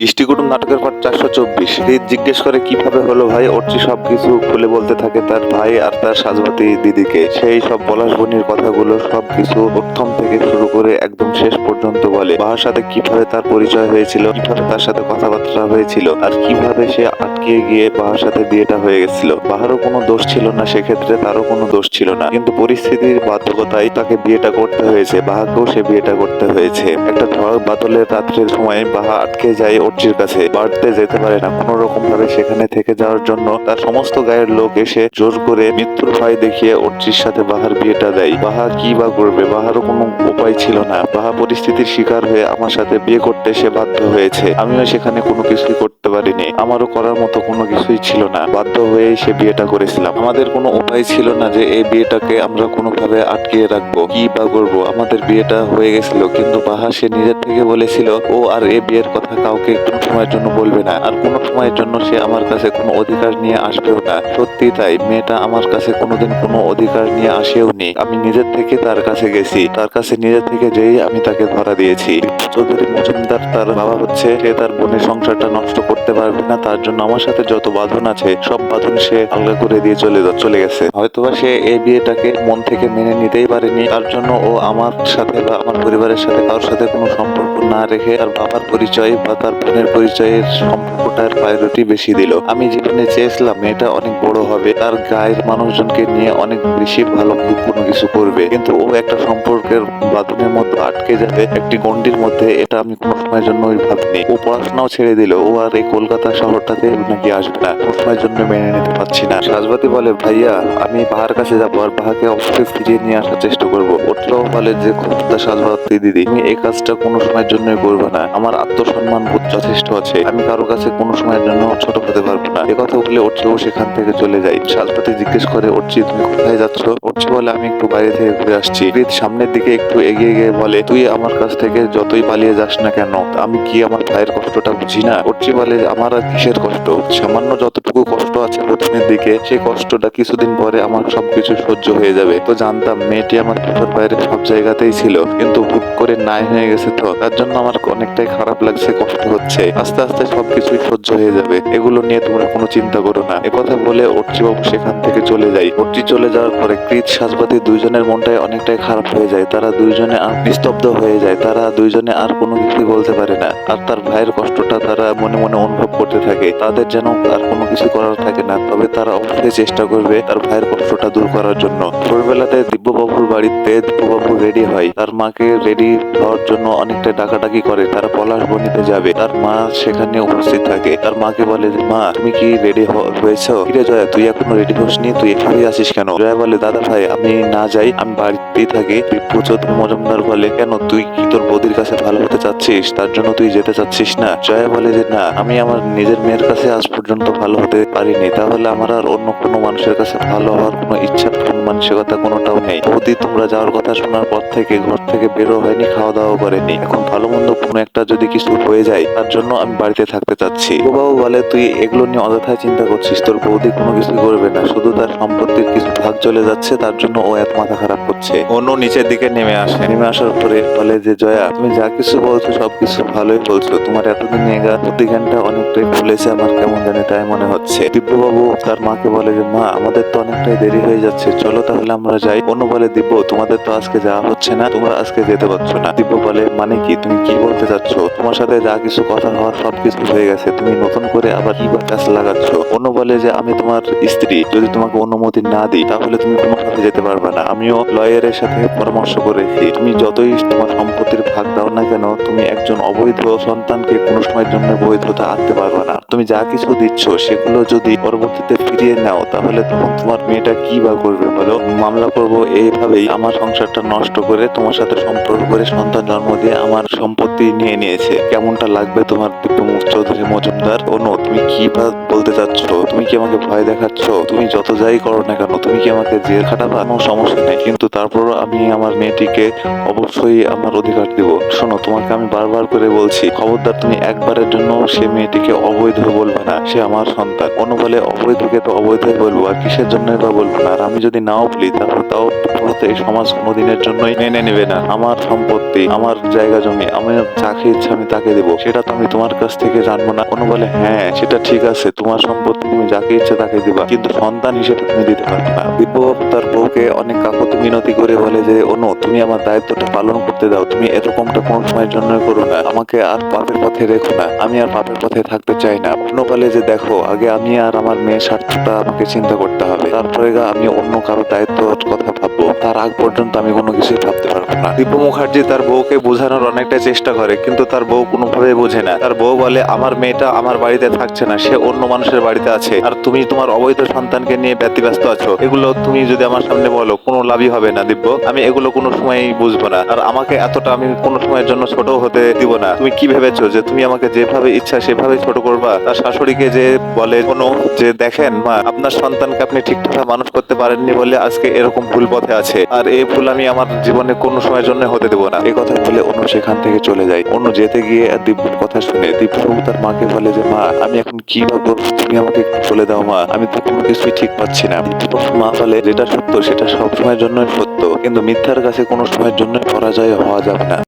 ইষ্টিকুটুম নাটকের পর চারশো চব্বিশ। হৃদ জিজ্ঞেস করে, কীভাবে হলো ভাই? অর্চি সব কিছু খুলে বলতে থাকে তার ভাই আর তার সাজবাতি দিদিকে। সেই সব পলাশ বনির কথাগুলো সব কিছু প্রথম থেকে শুরু করে একদম শেষ পর্যন্ত সাথে কীভাবে তার পরিচয় হয়েছিল, কীভাবে তার সাথে কথাবার্তা হয়েছিল, আর কীভাবে সে আটকে গিয়ে বাহার সাথে বিয়েটা হয়ে গেছিল। বাহারও কোনো দোষ ছিল না, সেক্ষেত্রে তারও কোনো দোষ ছিল না। কিন্তু পরিস্থিতির বাধ্যকতায় তাকে বিয়েটা করতে হয়েছে বাহাকেও সে বিয়েটা করতে হয়েছে। একটা ঝড় বাদলের রাত্রের সময় বাহা আটকে যায় অর্চির কাছে। বাড়তে যেতে পারে না, কোনো রকম ভাবে সেখানে থেকে যাওয়ার জন্য তার সমস্ত গায়ের লোক এসে জোর করে মৃত্যুর ভয় দেখিয়ে অর্চির সাথে বাহার বিয়েটা দেয়। বাহা কি বা করবে? বাহারও কোনো উপায় ছিল না। বাহা পরিস্থিতির শিকার হয়ে আমার সাথে বিয়ে করতে সে বাধ্য হয়েছে। আমিও সেখানে কোনো কিছুই করতে পারিনি। আমারও করার মতো কোনো কিছুই ছিল না। বাধ্য হয়েই সে বিয়েটা করেছিলাম। আমাদের কোনো উপায় ছিল না যে এই বিয়েটাকে আমরা কোনোভাবে আটকিয়ে রাখব। কি বা করব? আমাদের বিয়েটা হয়ে গেছিল, কিন্তু বাহা সে নিজের থেকে বলেছিল, ও আর এই বিয়ের কথা কাউকে কোনো সময়ের জন্য বলবে না। আর কোনো সময়ের জন্য সে আমার কাছে কোনো অধিকার নিয়ে আসবেও না। সত্যি তাই, মেয়েটা আমার কাছে কোনোদিন কোনো অধিকার নিয়ে আসেও নি। আমি নিজের থেকে তার কাছে গেছি। তার কাছে নিজের থেকে যেই আমি তাকে ধরা দিয়েছি। চৌধুরী মজুমদার তার বাবা হচ্ছে, সে তার বোনের সংসারটা নষ্ট করতে পারবে না, তার জন্য আমার সাথে যত বাঁধন আছে, সব বাঁধন সে আলগা করে দিয়ে চলে চলে গেছে। হয়তোবা সে এই বিয়েটাকে মন থেকে মেনে নিতেই পারেনি, তার জন্য ও আমার সাথে বা আমার পরিবারের সাথে কারোর সাথে কোনো সম্পর্ক না রেখে তার বাবার পরিচয় বা তার বোনের পরিচয়ের সম্পর্কটার প্রায়োরিটি বেশি দিল। আমি যেখানে চেয়েছিলাম, মেয়েটা অনেক বড় হবে, তার গায়ের মানুষজনকে নিয়ে অনেক বেশি ভালো কোনো কিছু করবে। কিন্তু ও একটা সম্পর্কের বাঁধনের মধ্যে আটকে যাবে, একটি গন্ডির মধ্যে এটা আমি কোনো সময়ের জন্য ভাবিনি। ও পড়াশোনাও ছেড়ে দিল। ও আর এই কলকাতা শহরটাতে নাকি আসবে না। কোনো সময়ের জন্য মেনে নিতে পারছি না। সাজবাতি বলে, ভাইয়া, আমি বাহার কাছে যাব আর বাহাকে অবশ্যই ফিরিয়ে নিয়ে আসার চেষ্টা করব। ওটাও বলে যে ক্ষমতা সাজবাতি দিদি। তুমি এই কাজটা কোনো সময়ের জন্যই করবে না। আমার আত্মসম্মান বোধ যথেষ্ট আছে। আমি কারও কাছে কোনো সময়ের জন্য ছোট হতে পারব না। এ কথা বলে ওটিও সেখান থেকে চলে যায় সাজবাতি জিজ্ঞেস করে অর্চি তুমি কোথায় যাচ্ছ? অর্চি বলে, আমি একটু বাইরে থেকে ঘুরে আসছি। সামনের দিকে একটু এগিয়ে গিয়ে বলে, তুই আমার কাছ থেকে যতই পালিয়ে যাস না কেন, আমি কি আমার ভাইয়ের কষ্টটা বুঝি না? অর্চি বলে আমার আর কিসের কষ্ট? সামান্য যতটুকু কষ্ট আছে প্রথমের দিকে সেই কষ্টটা কিছুদিন পরে আমার সবকিছু সহ্য হয়ে যাবে। তো জানতাম, মেয়েটি আমার চোখের বাইরে সব জায়গাতেই ছিল, কিন্তু হুট করে নাই হয়ে গেছে তো। তার জন্য আমার অনেকটাই খারাপ লাগছে, কষ্ট হচ্ছে। আস্তে আস্তে সবকিছুই সহ্য হয়ে যাবে। এগুলো নিয়ে তোমরা কোনো চিন্তা করো না। একথা বলে অর্চি বাবু সেখান থেকে চলে যায়। অর্চি চলে যাওয়ার পরে কৃত সাজবাতি দুইজনের মনটাই অনেকটাই খারাপ হয়ে যায়। তারা দুইজনে আর নিস্তব্ধ হয়ে যায়। তারা দুইজনে আর কোনো কিছুই বলতে পারে না। আর তার ভাইয়ের কষ্টটা তারা মনে মনে অনুভব করতে থাকে। তাদের যেন আর কোনো কিছু করার থাকে না। তবে তারা অবশ্যই চেষ্টা করবে তার ভাইয়ের কষ্টটা দূর করার জন্য। ভোরবেলাতে দিব্যবাবুর বাড়িতে দিব্যবাবু রেডি হয়। তার মাকে রেডি হওয়ার জন্য অনেকটা ডাকাডাকি করে। তারা পলাশ বনিতে যাবে। তার মা সেখানে উপস্থিত থাকে। তার মাকে বলে, মা, তুমি কি রেডি হয়েছো? কিরে জয়া, তুই এখনও রেডি হসনি? তুই এখানে আসিস কেন? জয়া বলে, দাদা ভাই, আমি না যাই, আমি বাড়িতেই থাকি। চৌধুরী মজুমদার বলে, কেন? তুই কি তোর বৌদির কাছে ভালো হতে চাচ্ছিস? তার জন্য তুই যেতে চাচ্ছিস না? জয়া বলে যে, না, আমি আমার নিজের মেয়ের কাছে আজ পর্যন্ত ভালো হতে পারিনি, তাহলে আমার আর অন্য কোনো মানুষের কাছে ভালো হওয়ার কোনো ইচ্ছা কোন মানসিকতা কোনোটাও নেই। বৌদি, তোমরা যাওয়ার কথা শোনার পর থেকে ঘর থেকে বেরো হয়নি খাওয়া দাওয়া করেনি। এখন ভালো মন্দ কোনো একটা যদি কিছু হয়ে যায়, তার জন্য আমি বাড়িতে থাকতে চাচ্ছি। বাবু বলে, তুই এগুলো নিয়ে অযথায় চিন্তা করছিস, তোর বৌদি কোনো কিছু করবে না, শুধু তার সম্পত্তির কিছু ভাগ চলে যাচ্ছে, তার জন্য ও এত মাথা খারাপ করছে। অন্য নিচের দিকে নেমে আসে। নেমে আসার পরে বলে যে, জয়া, তুমি যা কিছু বলছো, সবকিছু ভালোই বলছো। তোমার এতদিন এগা বুদ্ধিজ্ঞানটা অনেকটাই খুলেছে আমার কেমন জানি তাই মনে হচ্ছে। দিব্যবাবু, তার মাকে বলে যে, মা, আমাদের তো অনেকটাই দেরি হয়ে যাচ্ছে। চলো তাহলে আমরা যাই। অন্য বলে, দিব্য, তোমাদের তো আজকে যাওয়া হচ্ছে না, তোমরা আজকে যেতে পারছ না। দিব্য বলে মানে কি? তুমি কি বলতে চাচ্ছ? তোমার সাথে যা কিছু কথা হওয়ার সবকিছু হয়ে গেছে। তুমি নতুন করে আবার কি কাজ লাগাচ্ছ? অন্য বলে যে, আমি তোমার স্ত্রী। যদি তোমাকে অনুমতি না দিই, তাহলে তুমি কোনোভাবে যেতে পারবে না। আমিও লয়ারের সাথে পরামর্শ করেছি তুমি যতই তোমার সম্পত্তির ভাগ দাও না কেন, তুমি একজন অবৈধ সন্তানকে কোনো সময়ের জন্য বৈধতা আনতে পারবে না। তুমি যা কিছু দিচ্ছ, সেগুলো যদি পরবর্তীতে ফিরিয়ে নাও, তাহলে তখন তোমার মেয়েটা কি বা করবে বলো? মামলা করব এইভাবেই আমার সংসারটা নষ্ট করে তোমার সাথে সম্পর্ক করে সন্তান জন্ম দিয়ে আমার সম্পত্তি নিয়ে নিয়েছে। কেমনটা লাগবে তোমার দিব্যমুখ চৌধুরী মজুমদার? অনু তুমি কি বা বলতে চাচ্ছ? তুমি কি আমাকে ভয় দেখাচ্ছ? তুমি যত যাই করো না কেন, তুমি কি আমাকে জেল খাটাবা? কোনো সমস্যা নেই, কিন্তু তারপরও আমি আমার মেয়েটিকে অবশ্যই আমার অধিকার দিব। শোনো, তোমাকে আমি বারবার করে বলছি, খবরদার তুমি একবারের জন্য সে মেয়েটিকে অবৈধ বলবে না। সে আমার সন্তান। অনু বলে অবৈধকে তো অবৈধই বলব। আর কিসের জন্য বা বলব না? আর আমি যদি নাও বলি, তাহলে তাও এই সমাজ কোনোদিনের জন্যই মেনে নেবে না। আমার সম্পত্তি, আমার জায়গা জমি, আমি যাকে ইচ্ছা আমি তাকে দেবো। সেটা তো আমি তোমার কাছ থেকে জানব না। অনু বলে হ্যাঁ সেটা ঠিক আছে, তোমার সম্পত্তি তুমি যাকে ইচ্ছা তাকে দিবা। কিন্তু সন্তান হিসেবে তুমি দিতে পারবে না। দিব্য তার বউকে অনেক কাকুতি মিনতি করে বলে যে অনু তুমি আমার দায়িত্বটা পালন করতে দাও। তুমি এরকমটা কোনো সময়ের জন্য করো না। আমাকে আর পাপের পথে রেখো না। আমি আর পাপের পথে থাকতে চাই না। অনু বলে যে, দেখো, আগে আমি আর আমার মেয়ের স্বার্থটা আমাকে চিন্তা করতে হবে। তারপরে আমি অন্য কারও দায়িত্বর কথা ভাববো। তার আগ পর্যন্ত আমি কোনো কিছুই ভাবতে পারব না। দিব্য মুখার্জি তার বউকে বোঝানোর অনেকটা চেষ্টা করে, কিন্তু তার বউ কোনোভাবে বোঝে না। তার বউ বলে, আমার মেয়েটা আমার বাড়িতে থাকছে না, সে অন্য মানুষের বাড়িতে আছে। আর তুমি তোমার অবৈধ সন্তানকে নিয়ে ব্যতিব্যস্ত আছো। এগুলো তুমি যদি আমার সামনে বলো, কোনো লাভই হবে না দিব্য আমি এগুলো কোনো সময়ই বুঝব না। আর আমাকে এতটা আমি কোনো সময়ের জন্য ছোট হতে দিব না। তুমি কি ভেবেছো যে তুমি আমাকে যেভাবে ইচ্ছা সেভাবে ছোট করবা? তার শাশুড়িকে যে বলে কোনো যে দেখেন, মা, আপনার সন্তানকে আপনি ঠিকঠাক মানুষ করতে পারেননি বলে আজকে এরকম ভুল পথে আছে। আর এই ভুল আমি আমার জীবনে কোনো সময়ের জন্য হতে দেবো না। এই কথা বলে অনু সেখান থেকে চলে যায়। অনু যেতে গিয়ে দিব্যর কথা শুনে দিব্য তার মাকে বলে যে, মা, আমি এখন কি বা করব তুমি আমাকে বলে দাও, মা। আমি তো কোনো কিছুই ঠিক পাচ্ছি না। মা বলে, যেটা সত্য, সেটা সব সময়ের জন্যই সত্য। কিন্তু মিথ্যার কাছে কোনো সময়ের জন্য পরাজয় হওয়া যাবে না।